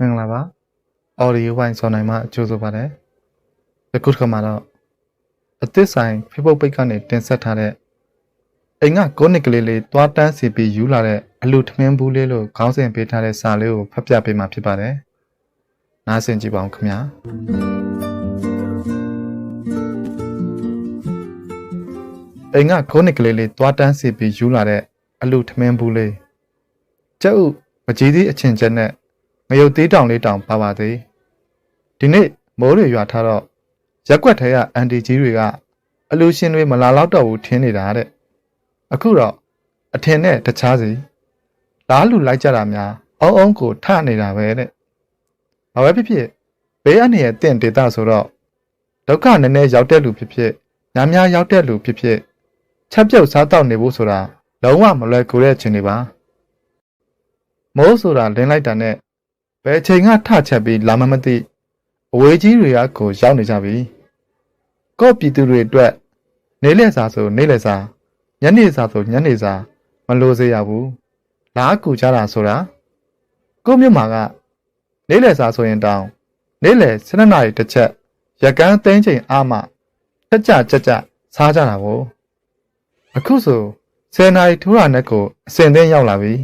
မင်္ဂလာပါ audio ဝိုင်းစောနိုင်မှာကြိုဆိုပါတယ်ဒီခုတစ်ခါမှာတော့အသစ်ဆိုင် Facebook page ကနေတင်ဆက်ထားတဲ့အိမ်ကကိုနစ်ကလေးလေးတွားတန်းစီပြီးယူလာတဲ့အလူထမင်းဘူးလေးလို့ခေါင်းစဉ်ပေးထားတဲ့စာလေးကိုဖတ်ပြပေးမှာဖြစ်ပါတယ်နားဆင်ကြည့်ပါဦးခင်ဗျာအိမ်ကကိုနစ်ကလေးလေးတွားတန်းစီပြီးယူလာတဲ့အလူထမင်းဘူးလေးကျုပ်မကြီးသည့်အချင်းချက်နဲ့ ငရုတ်သေးတောင်လေးတောင်ပါပါသေးဒီနေ့မိုးတွေရွာထားတော့ရက်ွက်ထဲကအန်တီကြီးတွေကအလူရှင်တွေမလာတော့တော့ဘူးထင်းနေတာတဲ့အခုတော့အထင်နဲ့တခြားစီလားလူလိုက်ကြတာများအောင်းအောင်းကိုထနေတာပဲတဲ့ဘာပဲဖြစ်ဖြစ်ဘေးအနေနဲ့တင့်ဒေတာဆိုတော့ဒုက္ခနည်းနည်းရောက်တဲ့လူဖြစ်ဖြစ်များများရောက်တဲ့လူဖြစ်ဖြစ်ချက်ပြုတ်စားတော့နေဖို့ဆိုတာလုံးဝမလွယ်ကူတဲ့အခြေအနေပါမိုးဆိုတာလင်းလိုက်တာနဲ့ ဘယ်အချိန်ကထချက်ပြီးလာမမသိအဝေးကြီးတွေကကိုရောက်နေကြပြီကော့ပြည်သူတွေအတွက်နေလက်စာဆိုနေလက်စာညနေစာဆိုညနေစာမလို့စေရဘူးလားကူကြတာဆိုတာကို့မြို့မှာကနေလက်စာဆိုရင်တောင်းနေလက်7နာရီတစ်ချက်ရကန်းသိန်းချိန်အားမှတက်ကြကြကြစားကြတာကိုအခုဆို10နာရီထိုးတာနဲ့ကိုအစင်သိန်းရောက်လာပြီ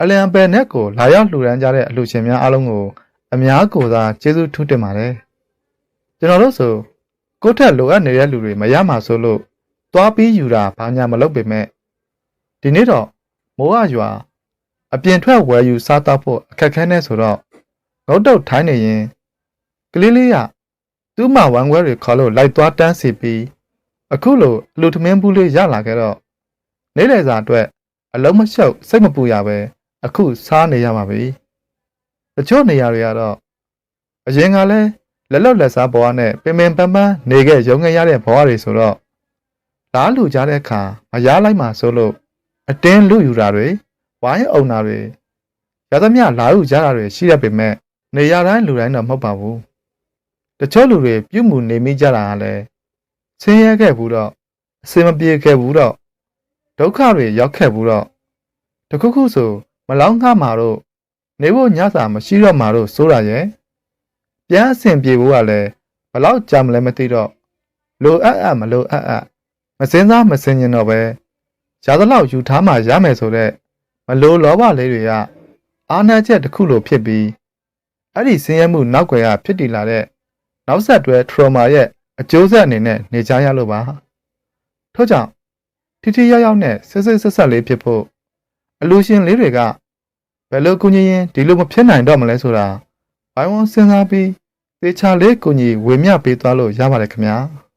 အလျံပယ်နဲ့ကိုလာရောက်လှူဒန်းကြတဲ့အလှူရှင်များအားလုံးကိုအများကိုသာကျေးဇူးထူးတင်ပါတယ်ကျွန်တော်တို့ဆိုကိုယ့်ထက်လိုအပ်နေတဲ့လူတွေမရမှာဆိုလို့သွားပြီးယူတာဘာညာမလုပ်ပေမဲ့ဒီနေ့တော့မိုးအရွာအပြင်ထွက်ဝယ်ယူစားတော့ဖို့အခက်ခဲနေဆိုတော့ငုတ်တုတ်ထိုင်းနေရင်ကလေးလေးကသူ့မဝမ်းခွဲတွေခေါ်လို့လိုက်သွားတန်းစီပြီးအခုလိုအလူထမင်းဘူးလေးရလာခဲ့တော့နေ့လည်စာအတွက်အလုံးမရှုပ်စိတ်မပူရပဲ အခုစားနေရမှာပြီတချို့နေရာတွေကတော့အရင်ကလည်းလက်လွတ်လက်စားဘဝနဲ့ပင်ပင်ပန်းပန်းနေခဲ့ရုံခဲ့ရတဲ့ဘဝတွေဆိုတော့လားလူကြတဲ့အခါမရလိုက်မှဆိုလို့အတင်းလူယူတာတွေဝိုင်းအောင်တာတွေရသမျှလာယူကြတာတွေရှိရပေမဲ့နေရာတိုင်းလူတိုင်းတော့မဟုတ်ပါဘူးတချို့လူတွေပြုမှုနေမိကြတာကလည်းဆင်းရဲခဲ့ဘူးတော့အစင်မပြေခဲ့ဘူးတော့ဒုက္ခတွေရောက်ခဲ့ဘူးတော့တခုခုဆို မလောင်းငှမှာတော့နေဖို့ညစာမရှိတော့မှာတော့စိုးရရဲ့ပြန်အဆင်ပြေဖို့ကလည်းဘလောက်ကြာမလဲမသိတော့လိုအပ်အပ်မလိုအပ်အပ်မစင်းစားမစင်းရင်တော့ပဲရသလောက်ယူထားမှရမယ်ဆိုတော့မလိုလောဘလေးတွေကအာနာချက်တစ်ခုလိုဖြစ်ပြီးအဲ့ဒီဆင်းရဲမှုနောက်ွယ်ကဖြစ်တည်လာတဲ့နောက်ဆက်တွဲ trauma ရဲ့အကျိုးဆက်အနေနဲ့နေကြရလို့ပါထို့ကြောင့်ထိထိရောက်ရောက်နဲ့ဆက်ဆက်ဆက်ဆက်လေးဖြစ်ဖို့ အလူရှင်လေးတွေကဘယ်လိုကူညီရင်ဒီလိုမဖြစ်နိုင်တော့မလဲဆိုတာဘိုင်းဝန်းစဉ်းစားပြီးသေချာလေးကူညီဝေမျှပေးသွားလို့ရပါတယ်ခင်ဗျာ။